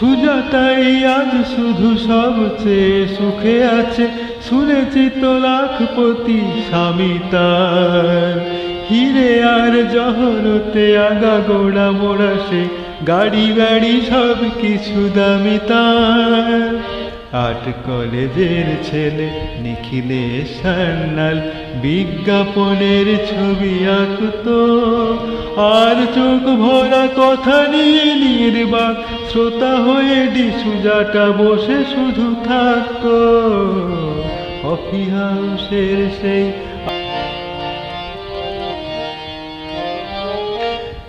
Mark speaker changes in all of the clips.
Speaker 1: সুজাতাই, আজ শুধু সবচেয়ে সুখে আছে। শুনেছি তো লাখপতি স্বামী তার। হিরে আর জহরতে আগা গোড়া মোড়া সে। গাড়ি বাড়ি সব কিছু দামি তার। আট কলেজের ছেলে, নিখিলে সান্নাল বিজ্ঞাপনের ছবি আঁকতো। আর চোখ ভরা কথা নিয়ে নির্বাক। শ্রোতা হয়ে ডিসুজাটা বসে শুধু থাকতো। কফি হাউসের সেই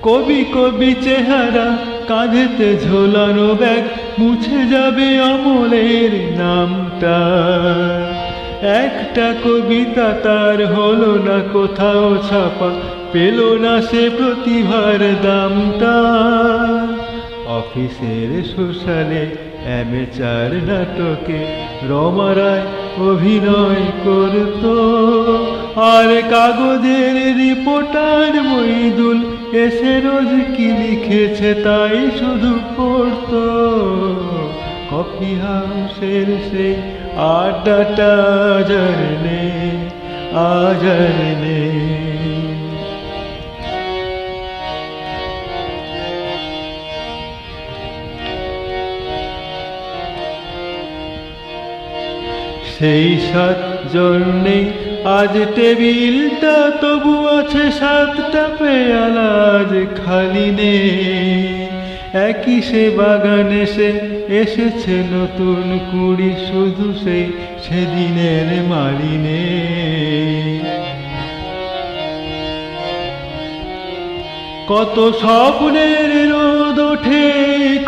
Speaker 1: কবি কবি চেহারা, কাঁধেতে ঝোলানো ব্যাগ, মুছে যাবে অমলের নামটা। একটা কবিতা তার হলো না, কোথাও ছাপা পেল না সে প্রতিভার দামটা। অফিসের সোশ্যালে অ্যামেচার নাটকে রমারায় অভিনয় করত। আর কাগজের রিপোর্টার মইদুল এসে রোজ কি লিখেছে তাই শুধু পড়ত। কফি হাউসের সেই আড্ডাটা আজার নেই। সেই সাত জন্যে আজ টেবিলটা তবু আছে সাতটা পেয়ালা, আজ খালি নেই। একই সে বাগানে সে এসেছে নতুন কুড়ি, শুধু সেই সেদিনের মালিনে কত স্বপ্নের রোদ ওঠে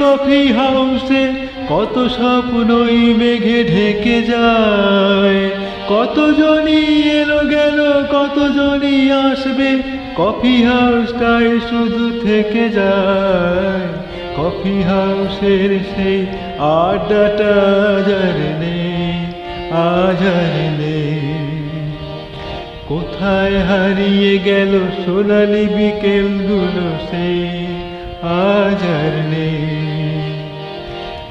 Speaker 1: কফি হাউসে কত স্বপ্নই মেঘে ঢেকে যায়। কত কতজনই এলো গেল কত কতজনই আসবে, কফি হাউসটাই শুধু থেকে যায়। কফি হাউসের সেই আড্ডাটা আজার নেই আজার নেই কোথায় হারিয়ে গেল সোনালি বিকেলগুলো সে আজ